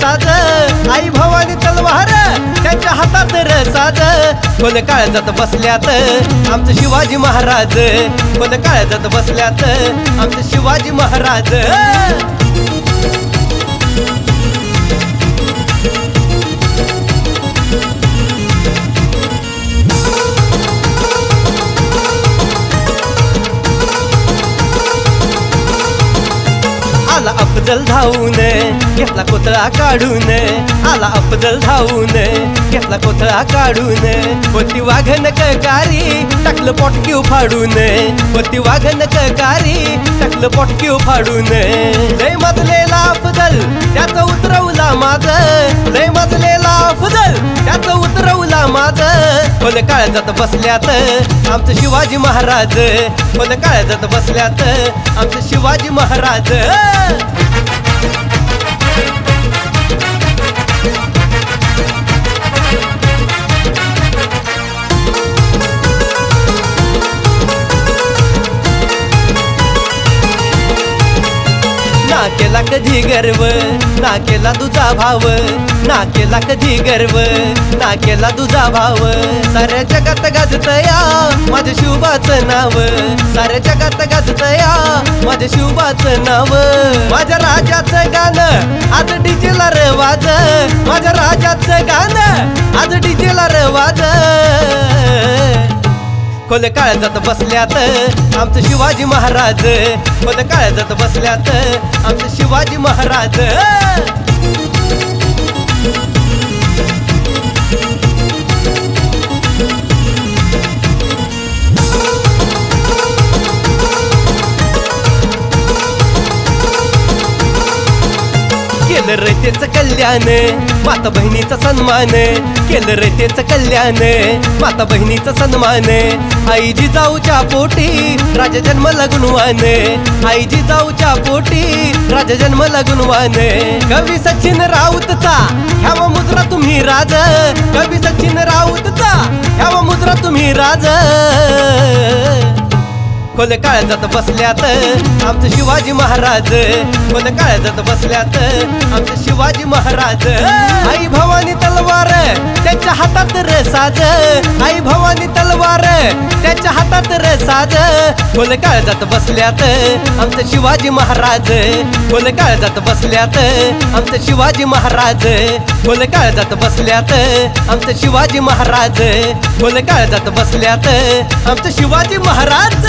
साज. आई भवानी तलवार त्यांच्या हातात र साज कोण काळजात बसल्यात आमचं शिवाजी महाराज. कोण काळजात बसल्यात आमचं शिवाजी महाराज. आला अफजल धावून. घेतला कोतळा काढून. आला अफजल धावून. घेतला कोतळा काढून. होती वाघन ककारी टाकलं पोटक्यू फाडून होती वाघन ककारी टाकलं पोटक्यू फाडून लय मजलेला अफजल त्याचं उतरवला माझ लय मजलेला अफजल त्याचं उतरवला माझ खोल काळजात बसल्यात आमचं शिवाजी महाराज. खोल काळजात बसल्यात आमचं शिवाजी महाराज. ना केला कधी गर्व? ना केला तुझा भाव. ना केला कधी गर्व? ना केला तुझा भाव. साऱ्या जगात गाजतया माझ्या शिवबाचं नाव. साऱ्या जगात गाजतया माझ्या शिवबाचं नाव. माझ्या राजाचं गाणं आज डीजेला रवाज माझ्या राजाचं गाणं आज डीजेला रवाज खोल काळजात बसल्यात. आमचं शिवाजी महाराज खोल काळजात बसल्यात. आमचं शिवाजी महाराज. केलं रयतेच कल्याण. माता बहिणीचा सन्मान. केलं रयतेच कल्याण. माता बहिणीचा सन्मान. आई जिजाऊच्या पोटी राजा जन्म लग्नवान. आई जिजाऊच्या पोटी राजा जन्म लग्नवान. कवी सचिन राऊतचा ह्यावा मुजरा तुम्ही राज. कवी सचिन राऊतचा ह्यावा मुजरा तुम्ही राज. खोल काळजात बसल्यात. आमचं शिवाजी महाराज खोल काळजात बसल्यात. आमचं शिवाजी महाराज आई भवानी तलवार त्यांच्या हातात रे साज. आई भवानी तलवार त्यांच्या हातात रे साज. खोल काळजात बसल्यात. आमचं शिवाजी महाराज खोल काळजात बसल्यात. आमचं शिवाजी महाराज बोल काळजात बसल्यात आमचं शिवाजी महाराज. बोल काळजात बसल्यात आमचं शिवाजी महाराज.